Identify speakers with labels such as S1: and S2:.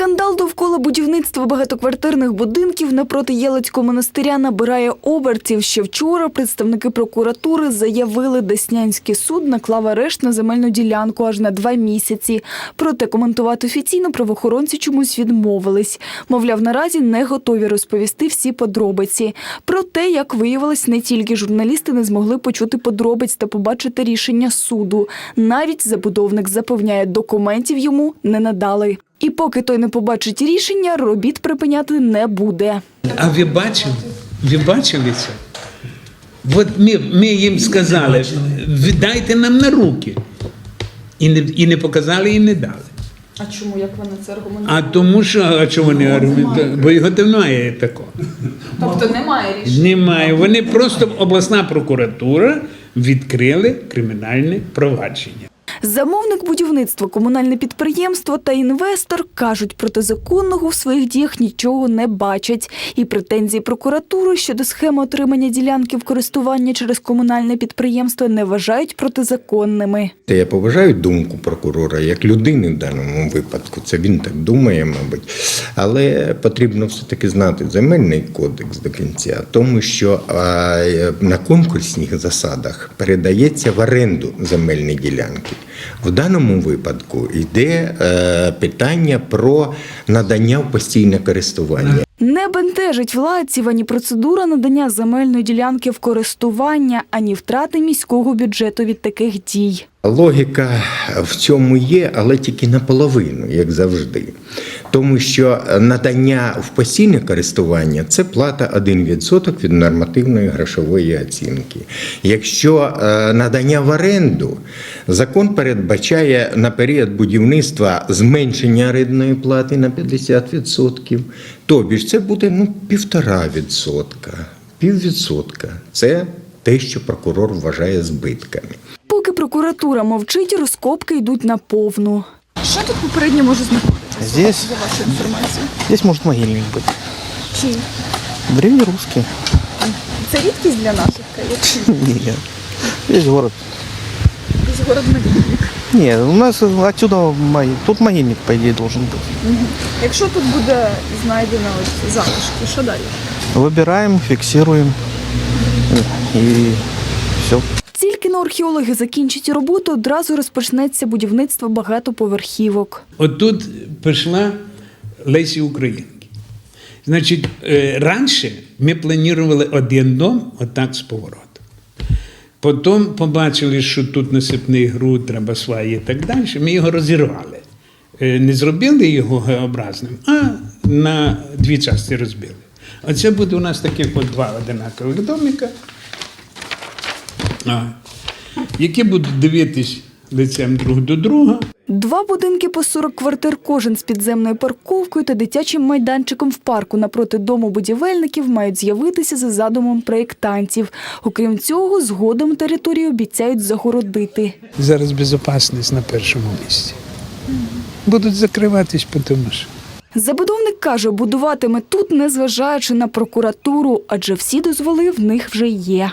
S1: Скандал довкола будівництва багатоквартирних будинків напроти Єлицького монастиря набирає обертів. Ще вчора представники прокуратури заявили, Деснянський суд наклав арешт на земельну ділянку аж на два місяці. Проте коментувати офіційно правоохоронці чомусь відмовились. Мовляв, наразі не готові розповісти всі подробиці. Проте, як виявилось, не тільки журналісти не змогли почути подробиць та побачити рішення суду. Навіть забудовник запевняє, документів йому не надали. І поки той не побачить рішення, робіт припиняти не буде.
S2: А ви бачили? Ви бачили це? От ми, ми їм сказали, віддайте нам на руки. І не, і не показали, і не дали.
S1: А чому як вони це аргументують?
S2: А тому що, а чому вони аргументують? Бо його немає такого.
S1: Тобто немає рішення.
S2: Немає. Вони просто обласна прокуратура відкрили кримінальне провадження.
S1: Замовник будівництва, комунальне підприємство та інвестор кажуть, протизаконного в своїх діях нічого не бачать. І претензії прокуратури щодо схеми отримання ділянки в користування через комунальне підприємство не вважають протизаконними.
S3: Я поважаю думку прокурора як людини в даному випадку. Це він так думає, мабуть. Але потрібно все-таки знати земельний кодекс до кінця, тому що на конкурсних засадах передається в оренду земельні ділянки. В даному випадку йде е, питання про надання в постійне користування.
S1: Не бентежить владців ані процедура надання земельної ділянки в користування, ані втрати міського бюджету від таких дій.
S3: Логіка в цьому є, але тільки наполовину, як завжди. Тому що надання в постійне користування це плата 1% від нормативної грошової оцінки. Якщо е, надання в оренду, закон передбачає на період будівництва зменшення орендної плати на 50%, тобі ж це буде ну, півтора відсотка. Піввідсотка це те, що прокурор вважає збитками.
S1: Поки прокуратура мовчить, розкопки йдуть на повну. Що тут попередньо може знаходитися?
S4: Здесь,
S1: За вашу інформацію.
S4: здесь может могильник быть.
S1: Чи
S4: Древнерусский.
S1: це рідкість для наших каяків?
S4: Нет. Здесь город.
S1: З город Надійник.
S4: Нет, у нас отсюда тут могильник, по идее, должен быть.
S1: Якщо тут буде знайдено ось залишки, що далі?
S4: Выбираем, фиксируем. И все.
S1: Тільки на археологи закінчать роботу, одразу розпочнеться будівництво багатоповерхівок.
S2: Отут пішла Лесі Українки. Значить, е, раніше ми планували один дом отак з поворотом. Потім побачили, що тут насипний груд, треба і так далі. Ми його розірвали. Е, Не зробили його геобразним, а на дві частини розбили. Оце буде у нас таких от два одинакових домика, які будуть дивитись лицем друг до друга.
S1: Два будинки по 40 квартир, кожен з підземною парковкою та дитячим майданчиком в парку напроти дому будівельників мають з'явитися за задумом проєктантів. Окрім цього, згодом територію обіцяють загородити.
S2: Зараз безпечність на першому місці. Будуть закриватись, тому що.
S1: Забудовник каже, будуватиме тут, незважаючи на прокуратуру, адже всі дозволи в них вже є.